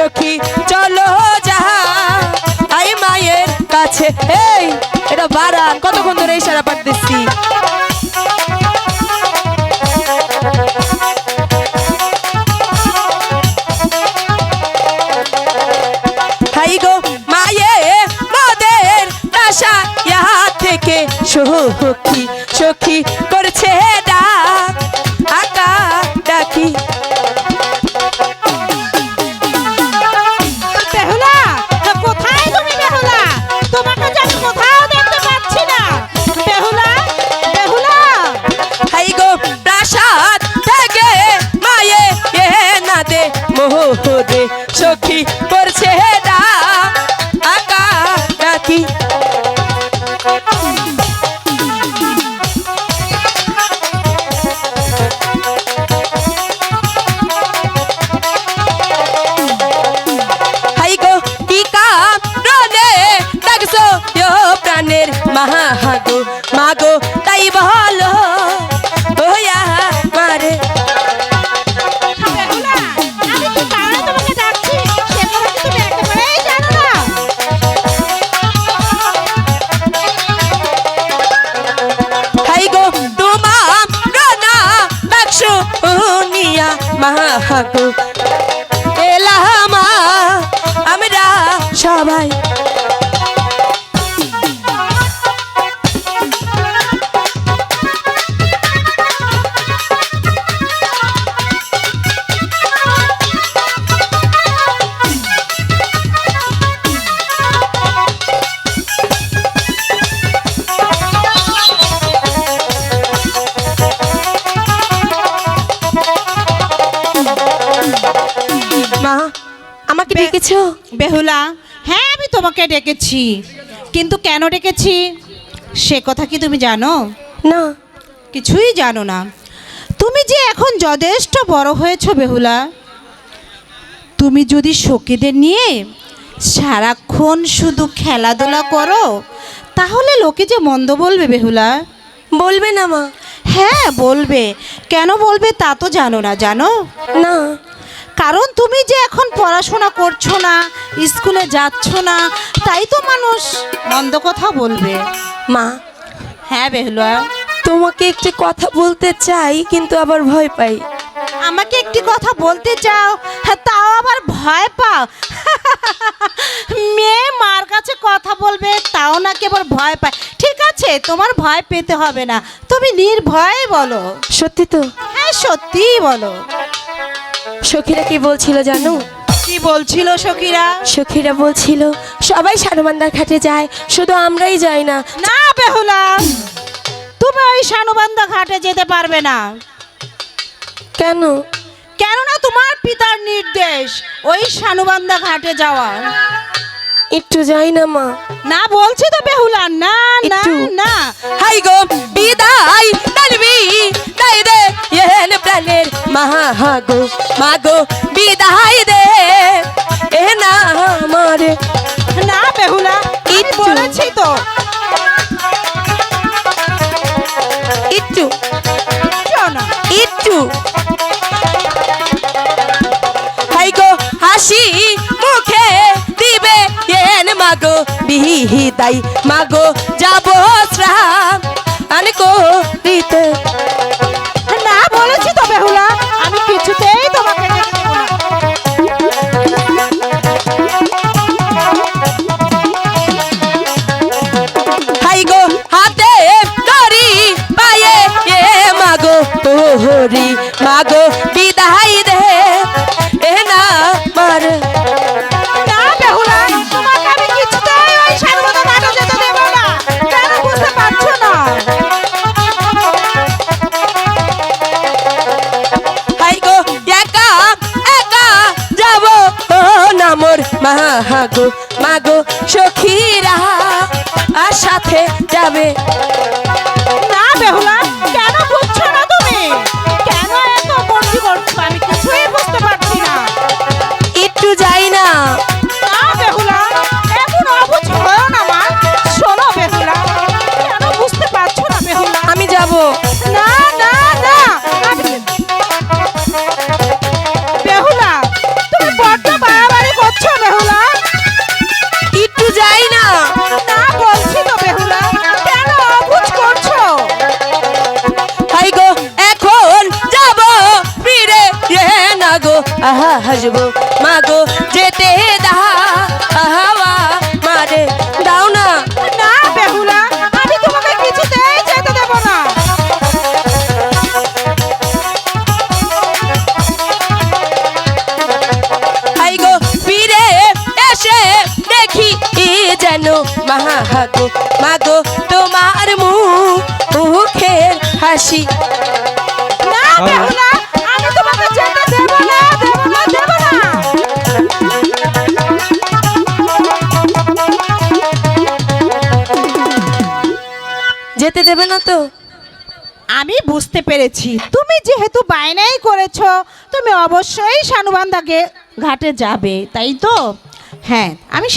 সখী, চলো যাহা। আই মায়ের কাছে, এই, এটা বারান কতক্ষণ ধরে ইশারা পাঠতেছি সখী সখী করছে দে সখী। সবাই মা আমাকে ডেকেছো? বেহুলা তোমাকে ডেকেছি। কিন্তু কেন ডেকেছি? সে কথা কি তুমি জানো? না। কিছুই জানো না। তুমি যে এখন যথেষ্ট বড় হয়েছো বেহুলা তুমি যদি সখীদের নিয়ে সারাক্ষণ শুধু খেলাধুলা করো তাহলে লোকে যে মন্দ বলবে বেহুলা? বলবে না মা। হ্যাঁ বলবে। কেন বলবে তা তো জানো না জানো? না। কারণ তুমি যে এখন পড়াশোনা করছ না স্কুলে যাচ্ছ না তাই তো মানুষ মন্দ কথা বলবে। মা হ্যাঁ বেহুলা। তোমাকে একটি কথা বলতে চাই কিন্তু আবার ভয় পাই। আমাকে একটি কথা বলতে চাও? হ্যাঁ, তাও আবার ভয় পাও? মেয়ে মার কাছে কথা বলবে তাও নাকি আবার ভয় পায়। ঠিক আছে তোমার ভয় পেতে হবে না। তুমি নির্ভয়ে বলো। সত্যি তো? হ্যাঁ সত্যিই বলো। সখীরা কি বলছিল জানো? কি বলছিল সখীরা? সখীরা বলছিল সবাই সারমান্দার ঘাটে যায় শুধু আমরাই যাই না। না বেহুলা তুমি ওই শানুবান্ধা ঘাটে যেতে পারবে না। কেন? কেননা তোমার পিতার নির্দেশ ওই শানুবান্ধা ঘাটে যাওয়া। একটু যাই না মা। না বলছি তো বেহুলা না না না। হাই গো বিদায় দানবি দাই দে এহেন প্রাণের মাহা গো মা গো বিদায় দে। এ না আমারে। না বেহুলা। বলেছি তো। একটু চলো না। একটু হাই গো হাসি মুখে দিবে এন মাগো বিদাই মাগো যাব শ্রাম মাগো বিদায় দে। এ না মার। মাগো মাগো সখীরা আর সাথে যাবে। না না না। বেহুলা তুমি বড্ড বাড়াবাড়ি করছ বেহুলা একটু যাই না। আহা হাসবো। মাহাগো মাগো তোমার মুখের হাসি। না বেহুলা আমি তোমাকে যেতে দেব না দেব না দেব না। যেতে দেবে না তো? আমি বুঝতে পেরেছি। তুমি যেহেতু বায়নাই করেছ তুমি অবশ্যই সানুবান্ধাকে ঘাটে যাবে তাই তো? হ্যাঁ আমি